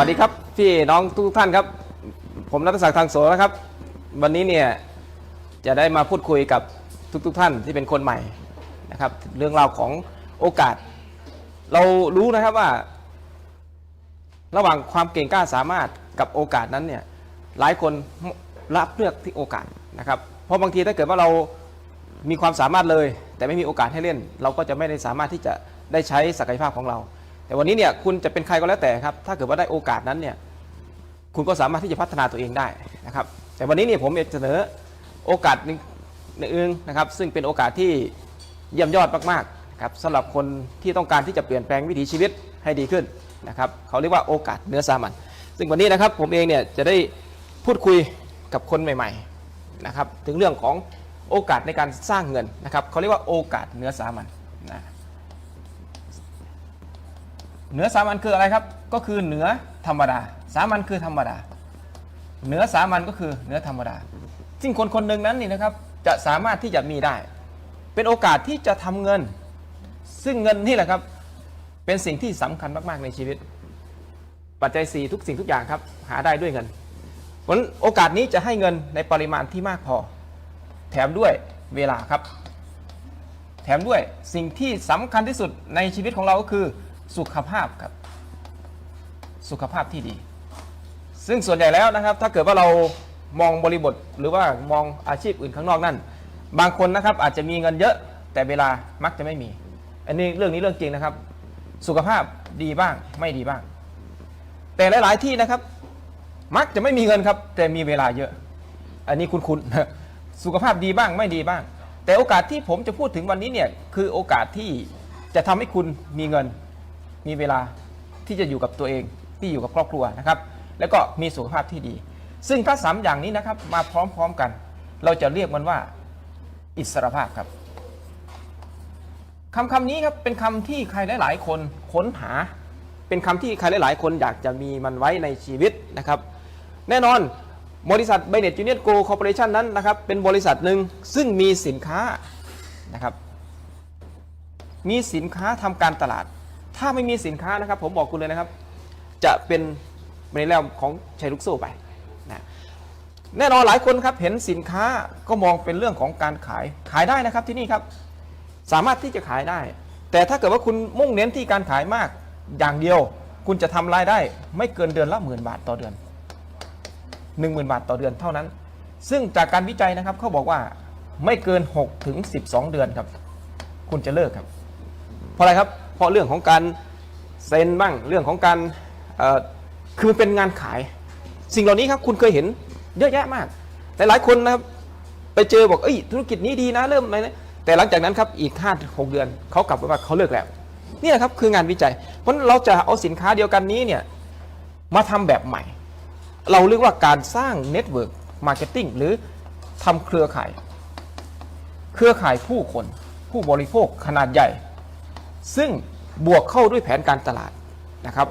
วัสดีครับพี่น้องทุกท่านครับ ผมรัตศักดิ์ทางโสนะครับ วันนี้เนี่ยจะได้มาพูดคุยกับทุกๆทท่านที่เป็นคนใหม่นะครับ เรื่องราวของโอกาส เรารู้นะครับว่า ระหว่างความเก่งกล้าสามารถกับโอกาสนั้นเนี่ยหลายคนรับเลือกที่โอกาสนะครับ เพราะบางทีถ้าเกิดว่าเรามีความสามารถเลย แต่ไม่มีโอกาสให้เล่น เราก็จะไม่ได้สามารถที่จะได้ใช้ศักยภาพของเรา แต่วันนี้เนี่ยคุณจะเป็นใครก็แล้วแต่ครับ ถ้าเกิดว่าได้โอกาสนั้นเนี่ยคุณก็สามารถที่จะพัฒนาตัวเองได้นะครับ แต่วันนี้เนี่ยผมเสนอโอกาสหนึ่งนะครับ ซึ่งเป็นโอกาสที่เยี่ยมยอดมากๆนะครับสำหรับคนที่ต้องการที่จะเปลี่ยนแปลงวิถีชีวิตให้ดีขึ้นนะครับเขาเรียกว่าโอกาสเนื้อสามัญซึ่งวันนี้นะครับผมเองเนี่ยจะได้พูดคุยกับคนใหม่ๆนะครับถึงเรื่องของโอกาสในการสร้างเงินนะครับเขาเรียกว่าโอกาสเนื้อสามัญนะ เหนือสามัญคืออะไรครับ ก็คือเหนือธรรมดา สามัญคือธรรมดา เหนือสามัญก็คือเหนือธรรมดา ซึ่งคนคนหนึ่งนั้นนี่นะครับจะสามารถที่จะมีได้ เป็นโอกาสที่จะทำเงิน ซึ่งเงินนี่แหละครับ เป็นสิ่งที่สำคัญมาก ๆ ในชีวิต ปัจจัย 4 ทุกสิ่งทุกอย่างครับ หาได้ด้วยเงินเพราะฉะนั้นโอกาสนี้จะให้เงินในปริมาณที่มากพอ แถมด้วยเวลาครับ แถมด้วยสิ่งที่สำคัญที่สุดในชีวิตของเราก็คือ สุขภาพครับ สุขภาพที่ดี ซึ่งส่วนใหญ่แล้วนะครับ ถ้าเกิดว่าเรามองบริบทหรือว่ามองอาชีพอื่นข้างนอกนั่น บางคนนะครับอาจจะมีเงินเยอะแต่เวลามักจะไม่มี อันนี้เรื่องนี้เรื่องจริงนะครับ สุขภาพดีบ้างไม่ดีบ้าง แต่หลาย ๆ ที่นะครับ มักจะไม่มีเงินครับ แต่มีเวลาเยอะ อันนี้คุณคุณสุขภาพดีบ้างไม่ดีบ้าง แต่โอกาสที่ผมจะพูดถึงวันนี้เนี่ยคือโอกาสที่จะทำให้คุณมีเงิน มีเวลาที่จะอยู่กับตัวเองที่อยู่กับครอบครัวนะครับ แล้วก็มีสุขภาพที่ดี ซึ่งถ้าสามอย่างนี้นะครับมาพร้อมๆกัน เราจะเรียกมันว่าอิสรภาพครับคำคำนี้ครับเป็นคำที่ใครหลาย ๆ คนค้นหา เป็นคำที่ใครหลาย ๆ คนอยากจะมีมันไว้ในชีวิตนะครับ แน่นอนบริษัทไบเนตยูเนียนโกลคอร์ปอเรชันนั้นนะครับเป็นบริษัทหนึ่งซึ่งมีสินค้านะครับมีสินค้าทำการตลาด ถ้าไม่มีสินค้านะครับ ผมบอกคุณเลยนะครับ จะเป็นในแนวของชัยลุกโซ่ไปนะแน่นอนหลายคนครับเห็นสินค้าก็มองเป็นเรื่องของการขายขายได้นะครับที่นี่ครับ สามารถที่จะขายได้ แต่ถ้าเกิดว่าคุณมุ่งเน้นที่การขายมากอย่างเดียว คุณจะทำรายได้ ไม่เกินเดือนละหมื่นบาทต่อเดือน 10,000 บาทต่อเดือนเท่านั้น ซึ่งจากการวิจัยนะครับเขาบอกว่าไม่เกิน6ถึง12 เดือนครับ คุณจะเลิกครับ เพราะอะไรครับ เพราะเรื่องของการเซ็นบ้างเรื่องของการคือมันเป็นงานขาย สิ่งเหล่านี้ครับคุณเคยเห็นเยอะแยะมากแต่หลายคนนะครับไปเจอบอกเอ้ยธุรกิจนี้ดีนะเริ่มอะไรนะแต่หลังจากนั้นครับอีก5 6เดือนเขากลับมาว่าเขาเลิกแล้วนี่แหละครับคืองานวิจัย เพราะเราจะเอาสินค้าเดียวกันนี้เนี่ยมาทำแบบใหม่ เราเรียกว่าการสร้างเน็ตเวิร์กมาร์เก็ตติ้งหรือทำเครือข่าย เครือข่ายผู้คน ผู้บริโภคขนาดใหญ่ ซึ่งบวกเข้าด้วยแผนการตลาดนะครับ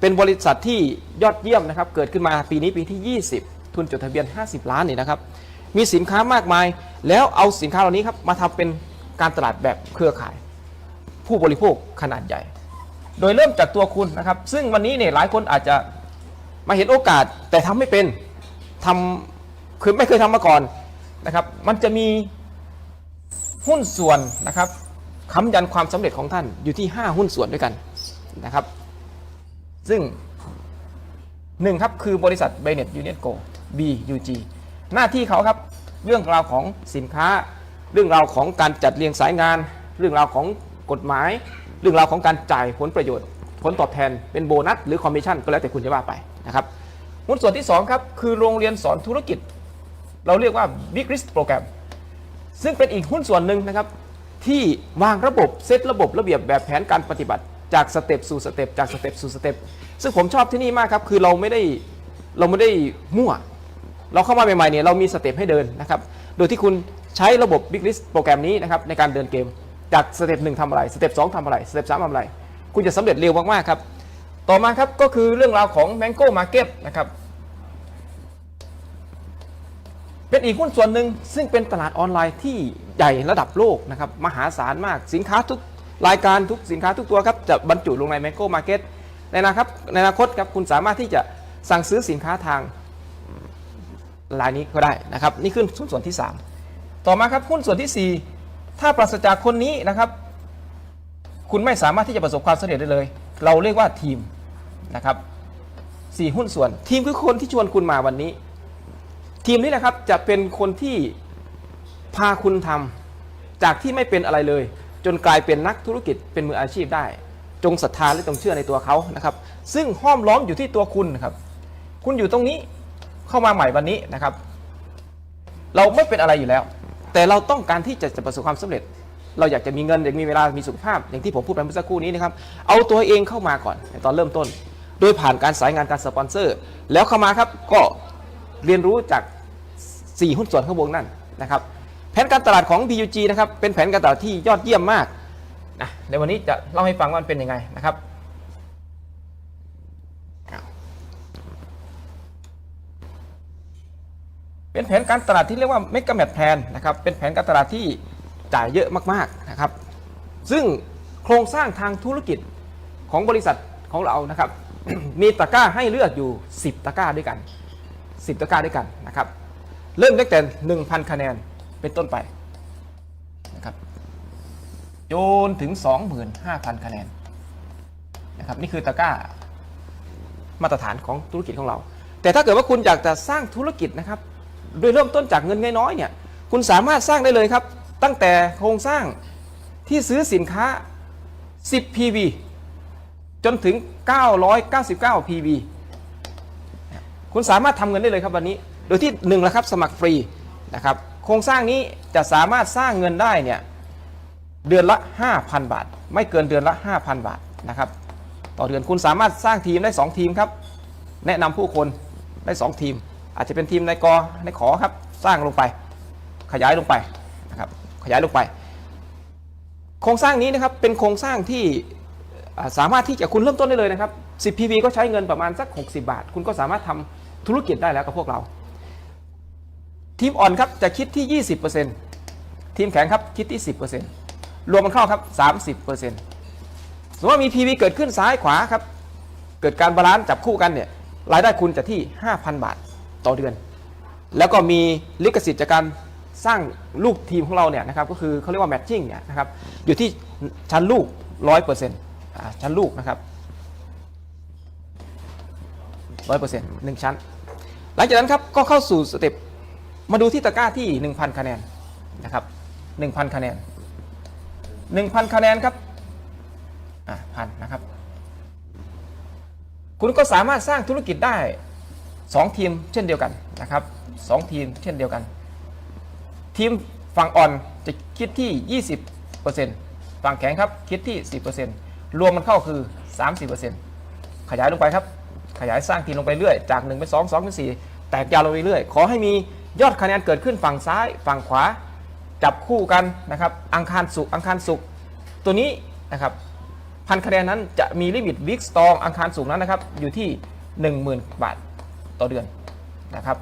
เป็นบริษัทที่ยอดเยี่ยมนะครับเกิดขึ้นมาปีนี้ปีที่ 20 ทุนจดทะเบียน 50 ล้านนี่นะครับมีสินค้ามากมาย แล้วเอาสินค้าเหล่านี้ครับมาทำเป็นการตลาดแบบเครือข่าย ผู้บริโภคขนาดใหญ่ โดยเริ่มจากตัวคุณนะครับ ซึ่งวันนี้เนี่ยหลายคนอาจจะมาเห็นโอกาสแต่ทำไม่เป็นทำคือไม่เคยทำมาก่อนนะครับ มันจะมีหุ้นส่วนนะครับ ค้ำยันความสำเร็จของท่านอยู่ที่ 5 หุ้นส่วนด้วยกันนะครับ ซึ่งหนึ่งครับคือบริษัท b a y n e t Union Go BUG หน้าที่เขาครับเรื่องราวของสินค้า เรื่องราวของการจัดเรียงสายงาน เรื่องราวของกฎหมาย เรื่องราวของการจ่ายผลประโยชน์ ผลตอบแทนเป็นโบนัสหรือคอมมิชชั่นก็แล้วแต่คุณจะว่าไปนะครับหุ้นส่วนที่2ครับคือโรงเรียนสอนธุรกิจ เราเรียกว่า Big Risk Program ซึ่งเป็นอีกหุ้นส่วนหนึ่งนะครับ ที่วางระบบเซตระบบระเบียบแบบแผนการปฏิบัติจากสเต็ปสู่สเต็ปจากสเต็ปสู่สเต็ปซึ่งผมชอบที่นี่มากครับ คือเราไม่ได้เราไม่ได้มั่ว เราเข้ามาใหม่ๆเนี่ยเรามีสเต็ปให้เดินนะครับ โดยที่คุณใช้ระบบ Big List โปรแกรมนี้นะครับในการเดินเกม จากสเต็ปหนึ่งทำอะไรสเต็ปสองทำอะไรสเต็ปสามทำอะไร คุณจะสำเร็จเร็วมากๆครับ ต่อมาครับก็คือเรื่องราวของ Mango Market นะครับ เป็นอีกหุ้นส่วนหนึ่งซึ่งเป็นตลาดออนไลน์ที่ใหญ่ระดับโลกนะครับมหาศาลมากสินค้าทุกรายการทุกสินค้าทุกตัวครับจะบรรจุลงใน Mango Market ในอนาครับในอนาคตครับคุณสามารถที่จะสั่งซื้อสินค้าทางรายนี้ก็ได้นะครับนี่คือหุ้นส่วนที่ 3 ต่อมาครับหุ้นส่วนทีสี่ 4 ถ้าปราศจากคนนี้นะครับ คุณไม่สามารถที่จะประสบความสำเร็จได้เลย เราเรียกว่าทีมนะครับสี่หุ้นส่วนทีมคือคนที่ชวนคุณมาวันนี้ ทีมนี้นะครับจะเป็นคนที่พาคุณทำจากที่ไม่เป็นอะไรเลย จนกลายเป็นนักธุรกิจเป็นมืออาชีพได้ จงศรัทธาและจงเชื่อในตัวเขานะครับ ซึ่งห้อมล้อมอยู่ที่ตัวคุณครับ คุณอยู่ตรงนี้เข้ามาใหม่วันนี้นะครับ เราไม่เป็นอะไรอยู่แล้ว แต่เราต้องการที่จะจะประสบความสำเร็จ เราอยากจะมีเงินอยากมีเวลา มีสุขภาพ อย่างที่ผมพูดไปเมื่อสักครู่นี้นะครับ เอาตัวเองเข้ามาก่อนในตอนเริ่มต้น โดยผ่านการสายงานการสปอนเซอร์ แล้วเข้ามาครับก็ เรียนรู้จาก 4 หุ้นส่วนข้างบนนั่นนะครับแผนการตลาดของ BUG นะครับเป็นแผนการตลาดที่ยอดเยี่ยมมากนะในวันนี้จะเล่าให้ฟังว่ามันเป็นยังไงนะครับเป็นแผนการตลาดที่เรียกว่าเมกะแมทแพนนะครับเป็นแผนการตลาดที่จ่ายเยอะมากๆนะครับ ซึ่งโครงสร้างทางธุรกิจของบริษัทของเรานะครับ มีตะกร้าให้เลือกอยู่ 10 ตะกร้าด้วยกัน 10ตะกร้าด้วยกันนะครับ เริ่มตั้งแต่ 1,000 คะแนนเป็นต้นไปนะครับจนถึง 25,000 คะแนนนะครับนี่คือตะกร้ามาตรฐานของธุรกิจของเรา แต่ถ้าเกิดว่าคุณอยากจะสร้างธุรกิจนะครับ โดยเริ่มต้นจากเงินน้อยๆเนี่ยคุณสามารถสร้างได้เลยครับ ตั้งแต่โครงสร้างที่ซื้อสินค้า 10 PV จนถึง 999 PV คุณสามารถทำเงินได้เลยครับวันนี้ โดยที่หนึ่งแล้วครับสมัครฟรีนะครับโครงสร้างนี้จะสามารถสร้างเงินได้เนี่ยเดือนละ 5,000 บาท ไม่เกินเดือนละ 5,000 บาทนะครับต่อเดือนคุณสามารถสร้างทีมได้ 2 ทีมครับ แนะนำผู้คนได้ 2 ทีม อาจจะเป็นทีมในกอในขอครับสร้างลงไป ขยายลงไปนะครับขยายลงไป โครงสร้างนี้นะครับเป็นโครงสร้างที่สามารถที่จะคุณเริ่มต้นได้เลยนะครับ 10 PV ก็ใช้เงินประมาณสัก 60 บาท คุณก็สามารถทำ ธุรกิจได้แล้วกับพวกเรา ทีมอ่อนครับจะคิดที่ 20%ทีมแข็งครับคิดที่ 10%รวมมันเข้าครับ 30%สมมติว่ามี PV เกิดขึ้นซ้ายขวาครับ เกิดการบาลานซ์จับคู่กันเนี่ยรายได้คุณจะที่ 5,000 บาทต่อเดือน แล้วก็มีลิขสิทธิ์จากการสร้างลูกทีมของเราเนี่ยนะครับก็คือเขาเรียกว่าแมทชิ่งเนี่ยนะครับอยู่ที่ชั้นลูก 100%อชั้นลูกนะครับ100%หนึ่งชั้น หลังจากนั้นครับก็เข้าสู่สเต็ปมาดูที่ตะกร้าที่ 1,000 คะแนนนะครับ1,000 คะแนน 1,000 คะแนนครับอ่าพันนะครับ คุณก็สามารถสร้างธุรกิจได้ 2 ทีมเช่นเดียวกันนะครับสองทีมเช่นเดียวกัน ทีมฝั่งอ่อนจะคิดที่ 20%ฝั่งแข็งครับคิดที่ 10%รวมมันเข้าคือ 30%ขยายลงไปครับ ขยายสร้างทีมลงไปเรื่อย จาก1เป็น2 2เป็น4แตกยาวลงไปเรื่อย ขอให้มียอดคะแนนเกิดขึ้นฝั่งซ้าย ฝั่งขวา จับคู่กันนะครับ อังคารสุกอังคารสุกตัวนี้นะครับพันคะแนนนั้นจะมีลิมิตวิกสตองอังคารสุกร์นั้นนะครับ อยู่ที่ 10,000 บาทต่อเดือนนะครับ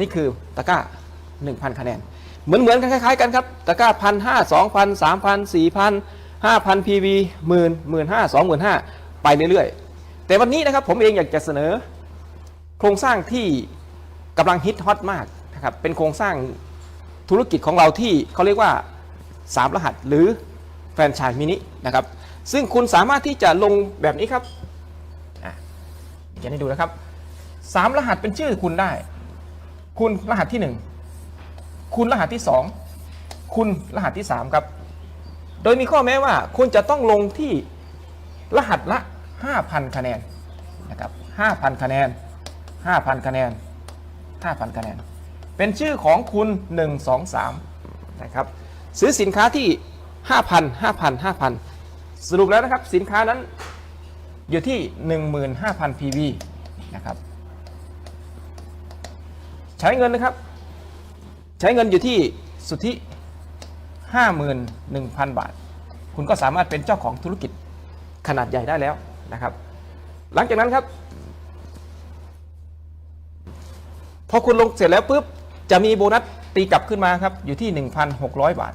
นี่คือตะก้า 1,000 คะแนน เหมือนเหมือนกันคล้ายๆกันครับ ตะก้าพันห้าสองพันสามพันสี่พันห้าพันพีวีหมื่นหมื่นห้าสองหมื่นห้าไปเรื่อยๆ แต่วันนี้นะครับผมเองอยากจะเสนอ โครงสร้างที่กำลังฮิตฮอตมากนะครับเป็นโครงสร้างธุรกิจของเราที่เขาเรียกว่า 3 รหัสหรือแฟรนไชส์มินินะครับซึ่งคุณสามารถที่จะลงแบบนี้ครับอะเขียนให้ดูนะครับ 3 รหัสเป็นชื่อคุณได้ คุณรหัสที่ 1 คุณรหัสที่ 2 คุณรหัสที่ 3 ครับ โดยมีข้อแม้ว่าคุณจะต้องลงที่รหัสละ 5,000 คะแนนนะครับ5,000 คะแนน 5,000 คะแนน 5,000 คะแนน เป็นชื่อของคุณ 1 2 3 นะครับ ซื้อสินค้าที่ 5,000 5,000 5,000 สรุปแล้วนะครับ สินค้านั้นอยู่ที่ 15,000 PV นะครับ ใช้เงินนะครับ ใช้เงินอยู่ที่สุทธิ 51,000 บาท คุณก็สามารถเป็นเจ้าของธุรกิจขนาดใหญ่ได้แล้ว นะครับ หลังจากนั้นครับ พอคุณลงเสร็จแล้วปุ๊บจะมีโบนัสตีกลับขึ้นมาครับอยู่ที่ 1,600 บาท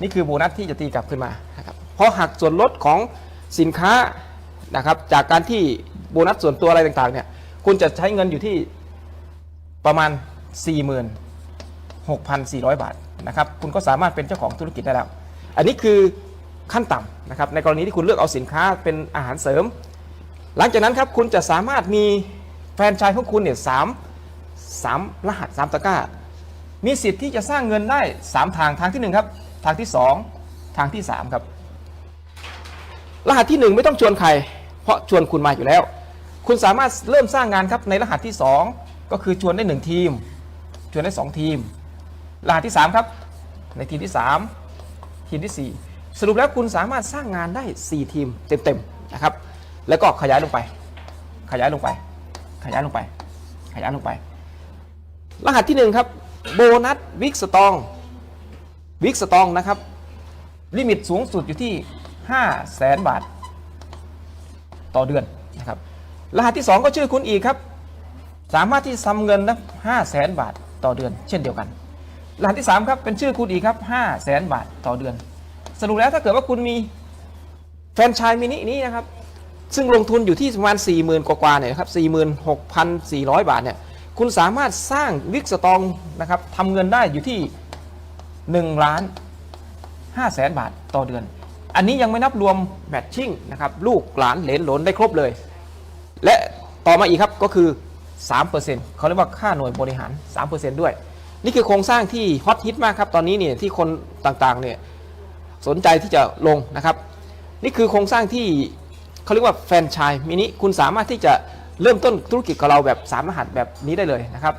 นี่คือโบนัสที่จะตีกลับขึ้นมานะครับพอหักส่วนลดของสินค้านะครับ จากการที่โบนัสส่วนตัวอะไรต่างๆเนี่ยคุณจะใช้เงินอยู่ที่ประมาณ 46,400 บาทนะครับ คุณก็สามารถเป็นเจ้าของธุรกิจได้แล้ว อันนี้คือ ขั้นต่ำนะครับในกรณีที่คุณเลือกเอาสินค้าเป็นอาหารเสริม หลังจากนั้นครับคุณจะสามารถมีแฟรนไชายของคุณเนี่ยสามสามรหัสสามตะกร้า มีสิทธิ์ที่จะสร้างเงินได้ 3 ทางทางที่ 1 ครับ ทางที่ 2 ทางที่ 3 ครับ รหัสที่ 1 ไม่ต้องชวนใคร เพราะชวนคุณมาอยู่แล้ว คุณสามารถเริ่มสร้างงานครับในรหัสที่ 2 ก็คือชวนได้ 1 ทีม ชวนได้ 2 ทีม รหัสที่ 3 ครับ ในทีมที่ 3 ทีมที่ 4 สรุปแล้วคุณสามารถสร้างงานได้ 4 ทีมเต็มๆนะครับ แล้วก็ขยายลงไป ขยายลงไป ขยายลงไป ขยายลงไป รหัสที่ 1 ครับ โบนัสวิกสตองวิกสตองนะครับ ลิมิตสูงสุดอยู่ที่ 5 0 0แสนบาท ต่อเดือนนะครับ รหัสที่ 2 ก็ชื่อคุณอีกครับ สามารถที่ทำเงินนะ5 0 0แสนบาทต่อเดือน เช่นเดียวกัน รหัสที่ 3 ครับ เป็นชื่อคุณอีกครับ5 0 0แสนบาทต่อเดือน สรุปแล้วถ้าเกิดว่าคุณมีแฟรนไชายมินินี้นะครับ ซึ่งลงทุนอยู่ที่ประมาณ 40,000 กว่าๆเนี่ยนะครับ46,400 บาทเนี่ยคุณสามารถสร้างวิกสตองนะครับทำเงินได้อยู่ที่1ล้าน5แสนบาทต่อเดือน อันนี้ยังไม่นับรวมแมทชิ่งนะครับลูกหลานเหลนหลนได้ครบเลย และต่อมาอีกครับก็คือ 3%เขาเรียกว่าค่าหน่วยบริหาร 3%ด้วย นี่คือโครงสร้างที่ฮอตฮิตมากครับ ตอนนี้เนี่ยที่คนต่างๆเนี่ย สนใจที่จะลงนะครับ นี่คือโครงสร้างที่เขาเรียกว่าแฟนชส์มินิคุณสามารถที่จะเริ่มต้นธุรกิจกับเราแบบ 3 รหัสแบบนี้ได้เลยนะครับ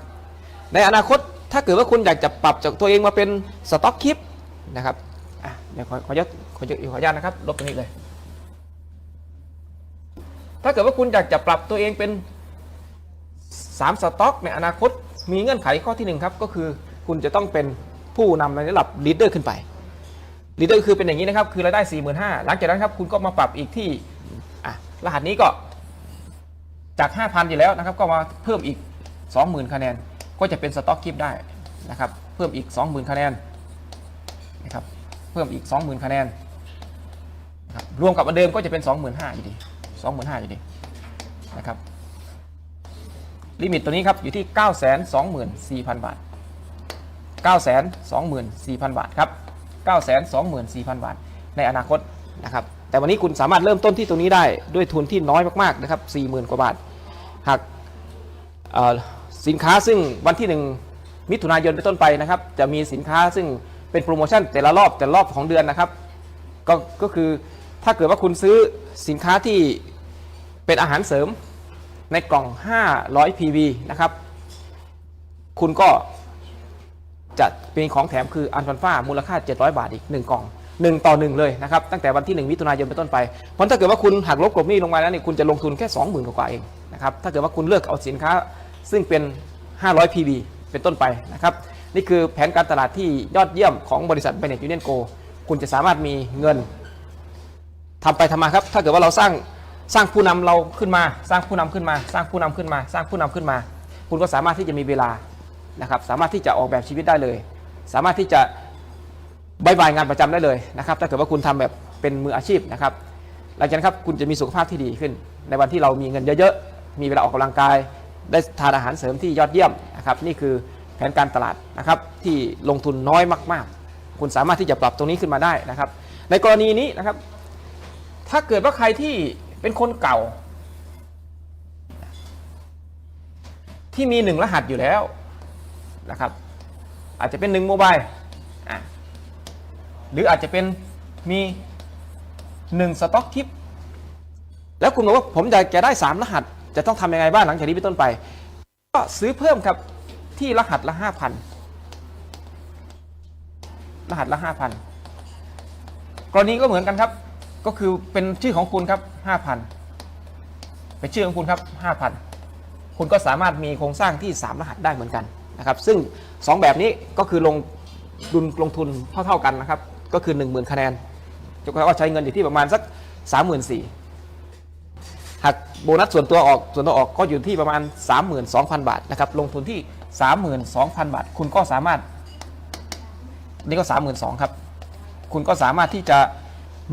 ในอนาคตถ้าเกิดว่าคุณอยากจะปรับจากตัวเองมาเป็นสต็อกคลิปนะครับอะเดี๋ยวขอขออนุญาตขอขออนุญาตนะครับลบตรงนี้เลย ถ้าเกิดว่าคุณอยากจะปรับตัวเองเป็น 3 สต็อกในอนาคตมีเงื่อนไขข้อที่ 1 ครับ ก็คือคุณจะต้องเป็นผู้นำในระดับลีดเดอร์ขึ้นไป ลีดเดอร์คือเป็นอย่างนี้นะครับ คือรายได้ 45,000หลังจากนั้นครับคุณก็มาปรับอีกที่รหัสนี้ก็จาก 5,000อยู่แล้วนะครับ ก็มาเพิ่มอีก 20,000 คะแนน ก็จะเป็นสต็อกคลิปได้นะครับ เพิ่มอีก 20,000 คะแนนนะครับ เพิ่มอีก 20,000 คะแนนนะครับรวมกับอันเดิมก็จะเป็น 25,000อยู่ดี25,000อยู่ดีนะครับลิมิตตัวนี้ครับอยู่ที่ 924,000 บาท 924,000 บาทครับ 924,000 บาท ในอนาคตนะครับแต่วันนี้คุณสามารถเริ่มต้นที่ตรงนี้ได้ด้วยทุนที่น้อยมากๆนะครับ40,000 กว่าบาท หากสินค้าซึ่งวันที่ 1 มิถุนายนเป็นต้นไปนะครับจะมีสินค้าซึ่งเป็นโปรโมชั่นแต่ละรอบแต่ละรอบของเดือนนะครับก็ก็คือถ้าเกิดว่าคุณซื้อสินค้าที่เป็นอาหารเสริมในกล่อง 500 PV นะครับ คุณก็ จะเป็นของแถมคืออันฟันฟ้ามูลค่า 700 บาทอีก 1 กล่อง 1 ต่อ 1 เลยนะครับ ตั้งแต่วันที่ 1 มิถุนายนเป็นต้นไป เพราะถ้าเกิดว่าคุณหักลบกลบหนี้ลงมาแล้วเนี่ยคุณจะลงทุนแค่ 20,000 กว่าเองนะครับถ้าเกิดว่าคุณเลือกเอาสินค้า ซึ่งเป็น 500 PV เป็นต้นไปนะครับนี่คือแผนการตลาดที่ยอดเยี่ยมของบริษัทเบเนตยูเนียนโกคุณจะสามารถมีเงินทำไปทำมาครับ ถ้าเกิดว่าเราสร้างสร้างผู้นำเราขึ้นมา สร้างผู้นำขึ้นมา สร้างผู้นำขึ้นมา สร้างผู้นำขึ้นมา คุณก็สามารถที่จะมีเวลา นะครับสามารถที่จะออกแบบชีวิตได้เลย สามารถที่จะบายบายงานประจำได้เลยนะครับถ้าเกิดว่าคุณทำแบบเป็นมืออาชีพนะครับหลังจากนั้นครับคุณจะมีสุขภาพที่ดีขึ้น ในวันที่เรามีเงินเยอะๆ มีเวลาออกกำลังกาย ได้ทานอาหารเสริมที่ยอดเยี่ยมนะครับนี่คือแผนการตลาดนะครับที่ลงทุนน้อยมากๆ คุณสามารถที่จะปรับตรงนี้ขึ้นมาได้นะครับ ในกรณีนี้นะครับถ้าเกิดว่าใครที่เป็นคนเก่า ที่มีหนึ่งรหัสอยู่แล้ว นะครับ อาจจะเป็นหนึ่งโมบายหรืออาจจะเป็นมีหนึ่งสต็อกคลิป แล้วคุณบอกว่าผมอยากจะได้สามรหัส จะต้องทำยังไงบ้างหลังจากนี้เป็นต้นไป ก็ซื้อเพิ่มครับที่รหัสละห้าพันรหัสละห้าพันกรณีก็เหมือนกันครับ ก็คือเป็นชื่อของคุณครับห้าพันเป็นชื่อของคุณครับห้าพันคุณก็สามารถมีโครงสร้างที่ 3 รหัสได้เหมือนกัน นะครับซึ่ง 2 แบบนี้ก็คือลงดุลลงทุนเท่าๆกันนะครับก็คือ 10,000 คะแนนจะก็ใช้เงินอยู่ที่ประมาณสัก 34,000หากโบนัสส่วนตัวออกส่วนตัวออกก็อยู่ที่ประมาณ 32,000 บาทนะครับลงทุนที่ 32,000 บาท คุณก็สามารถนี่ก็ 32,000ครับคุณก็สามารถที่จะ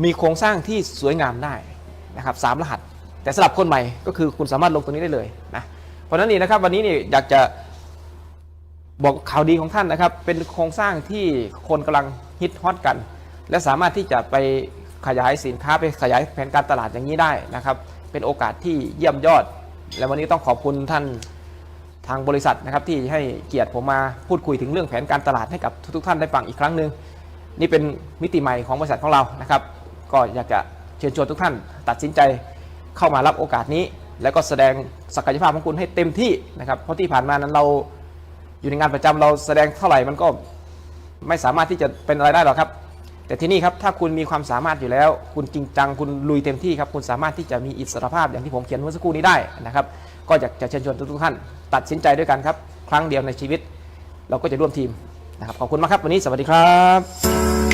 มีโครงสร้างที่สวยงามได้นะครับสามรหัส แต่สำหรับคนใหม่ก็คือคุณสามารถลงตรงนี้ได้เลยนะเพราะฉะนั้นนี่นะครับวันนี้นี่อยากจะ บอกข่าวดีของท่านนะครับ เป็นโครงสร้างที่คนกำลังฮิตฮอตกัน และสามารถที่จะไปขยายสินค้าไปขยายแผนการตลาดอย่างนี้ได้นะครับ เป็นโอกาสที่เยี่ยมยอด และวันนี้ต้องขอบคุณท่านทางบริษัทนะครับที่ให้เกียรติผมมาพูดคุยถึงเรื่องแผนการตลาดให้กับทุกๆท่านได้ฟังอีกครั้งหนึ่งนี่เป็นมิติใหม่ของบริษัทของเรานะครับ ก็อยากจะเชิญชวนทุกท่านตัดสินใจเข้ามารับโอกาสนี้ แล้วก็แสดงศักยภาพของคุณให้เต็มที่นะครับเพราะที่ผ่านมานั้นเรา อยู่ในงานประจำเราแสดงเท่าไหร่มันก็ไม่สามารถที่จะเป็นอะไรได้หรอกครับ แต่ที่นี่ครับถ้าคุณมีความสามารถอยู่แล้ว คุณจริงจังคุณลุยเต็มที่ครับคุณสามารถที่จะมีอิสรภาพอย่างที่ผมเขียนเมื่อสักครู่นี้ได้นะครับ ก็อยากจะเชิญชวนทุกท่าน ตัดสินใจด้วยกันครับ ครั้งเดียวในชีวิต เราก็จะร่วมทีมนะครับขอบคุณมากครับวันนี้สวัสดีครับ